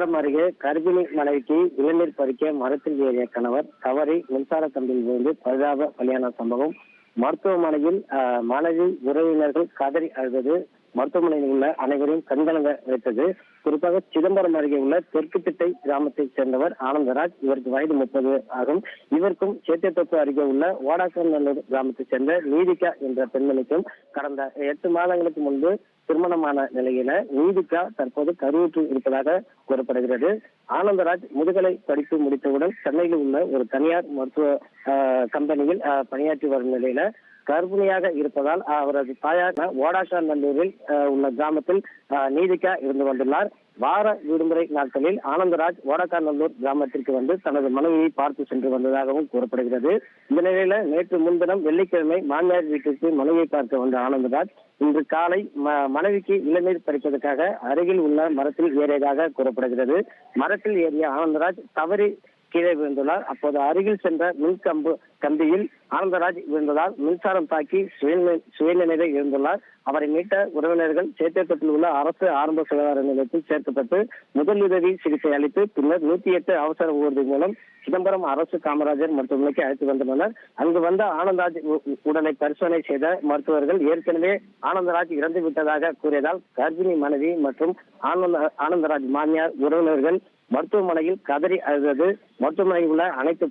விழுப்புரம் அருகே கர்ப்பிணி மனைவிக்கு இளநீர் பறிக்க மரத்தில் ஏறிய கணவர் தவறி மின்சார கம்பியில் விழுந்து பரிதாப பலியான சம்பவம். மருத்துவமனையில் ஆஹ், மனைவி உறவினர்கள் கதறி அழுவது மருத்துவமனையில் உள்ள அனைவரையும் கண்கலங்க வைத்தது. குறிப்பாக சிதம்பரம் அருகே உள்ள தெற்குத்திட்டை கிராமத்தைச் சேர்ந்தவர் ஆனந்தராஜ். இவருக்கு வயது முப்பது ஆகும். இவருக்கும் சேத்தியத்தோப்பு அருகே உள்ள ஓடாக்கநல்லூர் கிராமத்தைச் சேர்ந்த நீதிகா என்ற பெண்மணிக்கும் கடந்த எட்டு மாதங்களுக்கு முன்பு திருமணமான நிலையில நீதிகா தற்போது கருவுற்று இருப்பதாக கூறப்படுகிறது. ஆனந்தராஜ் முதுகலை படிப்பு முடித்தவுடன் சென்னையில் உள்ள ஒரு தனியார் மருத்துவ ஆஹ், கம்பெனியில் ஆஹ், பணியாற்றி வரும் நிலையில கர்ப்பிணியாக இருப்பதால் அவரது தாயார் ஓடாக்காநல்லூரில் நல்லூரில் உள்ள கிராமத்தில் நீதிக்கா இருந்து வந்துள்ளார். வார விடுமுறை நாட்களில் ஆனந்தராஜ் ஓடக்காநல்லூர் கிராமத்திற்கு வந்து தனது மனைவியை பார்த்து சென்று வந்ததாகவும் கூறப்படுகிறது. இந்த நிலையில நேற்று முன்தினம் வெள்ளிக்கிழமை மாமியார் வீட்டிற்கு மனைவியை பார்க்க வந்த ஆனந்தராஜ் இன்று காலை ம- மனைவிக்கு இளநீர் பறிப்பதற்காக அருகில் உள்ள மரத்தில் ஏறியதாக கூறப்படுகிறது. மரத்தில் ஏறிய ஆனந்தராஜ் தவறி கீழே விழுந்துள்ளார். அப்போது அருகில் சென்ற மின்கம்பு கம்பியில் ஆனந்தராஜ் விழுந்ததால் மின்சாரம் தாக்கி சுயநிலை- இருந்துள்ளார். இழந்துள்ளார் அவரை மீட்ட உறவினர்கள் சேத்தியப்பட்டில் உள்ள அரசு ஆரம்ப சுகாதார நிலையத்தில் சேர்க்கப்பட்டு முதலுதவி சிகிச்சை அளித்து பின்னர் நூத்தி எட்டு அவசர ஊர்தி மூலம் சிதம்பரம் அரசு காமராஜர் மருத்துவமனைக்கு அழைத்து வந்துள்ளனர் அங்கு வந்த ஆனந்தராஜ் உ- உடலை பரிசோதனை செய்த மருத்துவர்கள் ஏற்கனவே ஆனந்தராஜ் இறந்து விட்டதாக கூறியதால் கர்ப்பிணி மனைவி மற்றும் ஆனந்த ஆனந்தராஜ் மாமியார் உறவினர்கள் மருத்துவமனையில் கதறி அழுதது. மருத்துவமனையில் உள்ள அனைத்து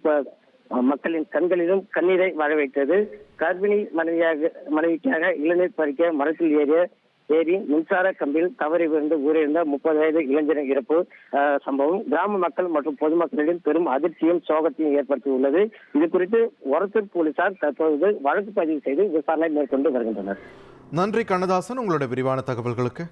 மக்களின் கண்களிலும் கண்ணீரை வர வைத்தது கர்ப்பிணி மனைவியாக மனைவிக்காக இளநீர் பறிக்க மரத்தில் ஏறிய ஏறி மின்சார கம்பியில் தவறி விழுந்து ஊரிழந்த முப்பது வயது இளைஞரின் இறப்பு சம்பவம். கிராம மக்கள் மற்றும் பொதுமக்களிடம் பெரும் அதிர்ச்சியும் சோகத்தையும் ஏற்படுத்தியுள்ளது. இது குறித்து ஒரத்தூர் போலீசார் தற்போது வழக்கு பதிவு செய்து விசாரணை மேற்கொண்டு வருகின்றனர். நன்றி கண்ணதாசன் உங்களோட விரிவான தகவல்களுக்கு.